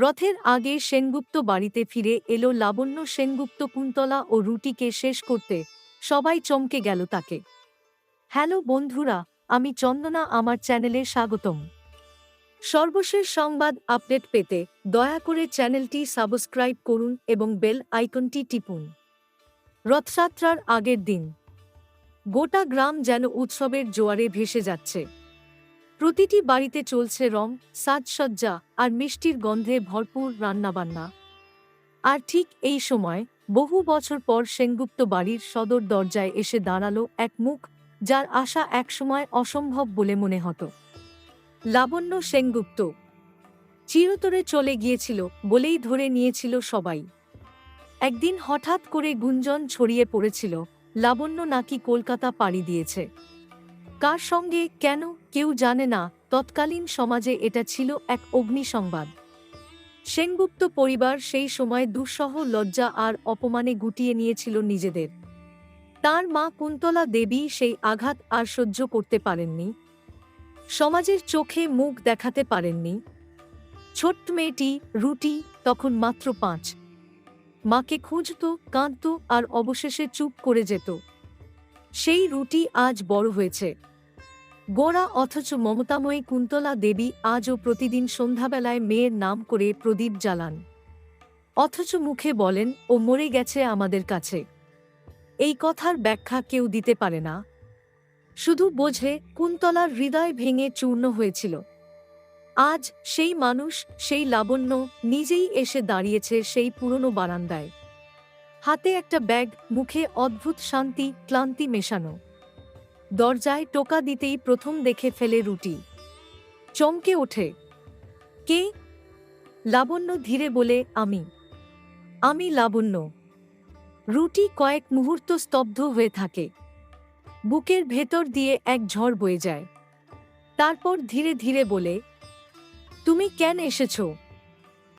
রথের আগে সেনগুপ্ত বাড়িতে ফিরে এলো লাবণ্য সেনগুপ্ত কুন্তলা ও রুটিকে শেষ করতে। সবাই চমকে গেল তাকে। হ্যালো বন্ধুরা, আমি চন্দনা, আমার চ্যানেলে স্বাগতম। সর্বশেষ সংবাদ আপডেট পেতে দয়া করে চ্যানেলটি সাবস্ক্রাইব করুন এবং বেল আইকনটি টিপুন। রথযাত্রার আগের দিন। গোটা গ্রাম যেন উৎসবের জোয়ারে ভেসে যাচ্ছে। প্রতিটি বাড়িতে চলছে রং, সাজসজ্জা আর মিষ্টির গন্ধে ভরপুর রান্নাবান্না। আর ঠিক এই সময়, বহু বছর পর সেনগুপ্ত বাড়ির সদর দরজায় এসে দাঁড়াল এক মুখ যার আশা একসময় অসম্ভব বলে মনে হতো। লাবণ্য সেনগুপ্ত চিরতরে চলে গিয়েছিল বলেই ধরে নিয়েছিল সবাই। একদিন হঠাৎ করে গুঞ্জন ছড়িয়ে পড়েছিল, লাবণ্য নাকি কলকাতা পাড়ি দিয়েছে। কার সঙ্গে, কেন, কেউ জানে না, তৎকালীন সমাজে এটা ছিল এক অগ্নিসংবাদ। সেনগুপ্ত পরিবার সেই সময় দুঃসহ লজ্জা আর অপমানে গুটিয়ে নিয়েছিল নিজেদের। তার মা কুন্তলা দেবী সেই আঘাত আর সহ্য করতে পারেননি। সমাজের চোখে মুখ দেখাতে পারেননি। ছোট্ট মেয়েটি, রুটি, তখন মাত্র পাঁচ। মাকে খুঁজত, কাঁদত আর অবশেষে চুপ করে যেত। সেই রুটি আজ বড় হয়েছে। গোড়া অথচ মমতাময়ী কুন্তলা দেবী আজও প্রতিদিন সন্ধ্যাবেলায় মেয়ের নাম করে প্রদীপ জ্বালান। অথচ মুখে বলেন, ও মরে গেছে আমাদের কাছে। এই কথার ব্যাখ্যা কেউ দিতে পারে না। শুধু বোঝে, কুন্তলার হৃদয় ভেঙে চূর্ণ হয়েছিল। আজ সেই মানুষ, সেই লাবণ্য নিজেই এসে দাঁড়িয়েছে সেই পুরনো বারান্দায়। হাতে একটা ব্যাগ, মুখে অদ্ভুত শান্তি, ক্লান্তি মেশানো। দরজায় টোকা দিতেই প্রথম দেখে ফেলে রুটি। চমকে ওঠে, কে? লাবণ্য ধীরে বলে, আমি। আমি লাবণ্য। রুটি কয়েক মুহূর্ত স্তব্ধ হয়ে থাকে। বুকের ভেতর দিয়ে এক ঝড় বয়ে যায়। তারপর ধীরে ধীরে বলে, তুমি কেন এসেছ?